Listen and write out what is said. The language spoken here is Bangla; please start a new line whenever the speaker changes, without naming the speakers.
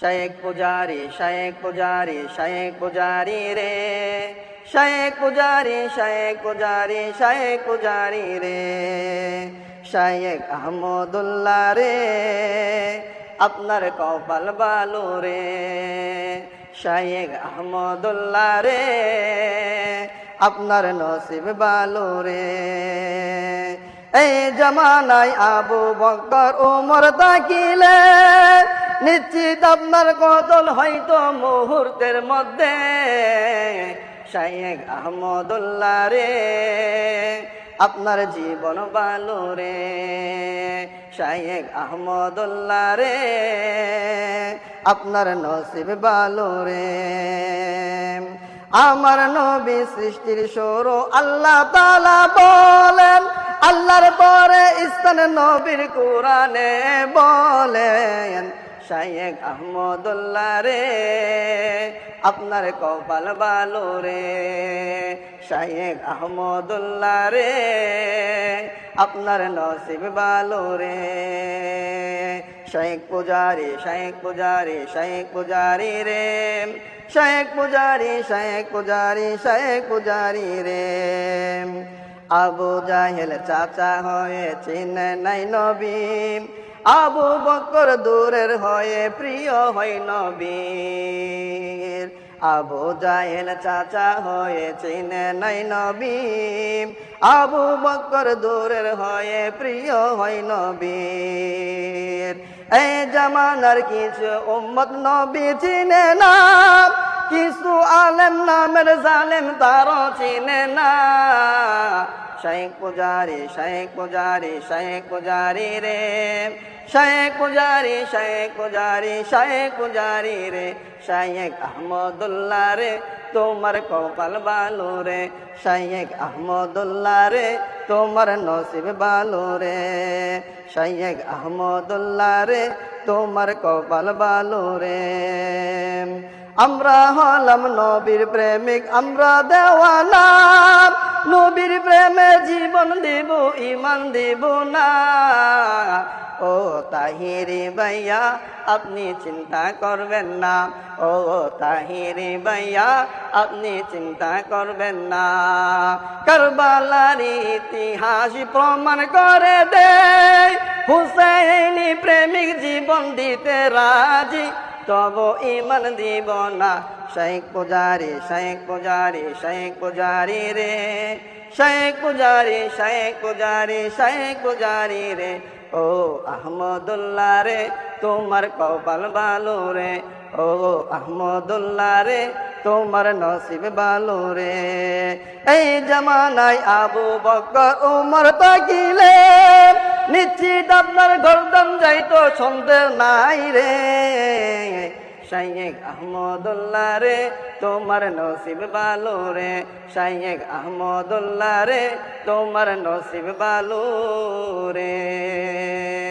শেখ পূজারি শেখ পূজারি শেখ পূজারি রে। শেখ পূজারি শেখ পূজারি শেখ পূজারি রে। শেখ আহমদুল্লাহ রে, আপনার কপাল বালু রে। শেখ আহমদুল্লাহ রে, আপনার নসিব বালু রে। এই জমানায় আবু বকর উমর তাকিলে নিশ্চিত আপনার কতল হয়তো মুহূর্তের মধ্যে। শায়েক আহমদুল্লাহ রে, আপনার জীবন বালু রে। শায়েক আহমদুল্লাহ রে, আপনার নসিব বালু রে। আমার নবী সৃষ্টির সরু আল্লাহ তালা বলেন, আল্লাহর পরে ইস্তান নবীর কোরআনে বলেন। শায়েক আহমদুল্লাহ রে, আপনার কপাল বালো রে। শায়েক আহমদুল্লাহ রে, আপনার নসিব বালো রে। শেখ পূজারি শেখ পূজারি শেখ পূজারি রে। শেখ পূজারি শেখ পূজারি শেখ পূজারি রে। আবু জাহেল চাচা হয়ে চিনে নাই নবী। আবু বকর দূরের হয়ে প্রিয় হয় নবীর। আবু জাহেল চাচা হয়ে চিনে নাই নবী আবু বকর দূরের হয়ে প্রিয় হয় নবীর। এই জামানার কিছু উম্মত নবী চিনে না, কিছু আলেম নামের জালেম তারও চিনে না। শেখ পূজারি শেখ পূজারি শেখ পূজারি রে। শেখ পূজারি শেখ পূজারি শেখ পূজারি রে। শেখ আহমদুল্লাহ রে, তোমার কপাল বালু রে। শেখ আহমদুল্লাহ রে, তোমার নসিব বালু রে। শেখ আহমদুল্লাহ রে, তোমার কপাল বালু রে। আমরা হলাম নবীর প্রেমিক, আমরা দেওয়ানা নবীর প্রেমে জীবন দেব ইমান দেব না। ও তাহিরি ভাইয়া, আপনি চিন্তা করবেন না। ও তাহিরি ভাইয়া, আপনি চিন্তা করবেন না। কারবালার ইতিহাস প্রমাণ করে দে। হুসেনি প্রেমিক জীবন দিতে রাজি। তব ইমান দিব না। শেখ পূজারি শেখ পূজারি শেখ পূজারি রে। শেখ পূজারি শেখ পূজারি শেখ পূজারি রে। ও আহমদুল্লাহ রে, তোমার কপাল বালু রে। ও আহমদুল্লাহ রে, তোমার নসিব বালু রে। এই জমানায় আবু বকর, উমর তাকিলে নিশ্চিত আপনার গর্দন যাইতো, সন্দেহ নাই রে। শাইক আহমদুল্লাহ রে তোমার নসিব বালু রে। শাইক আহমদুল্লাহ রে তোমার নসিব বালু রে।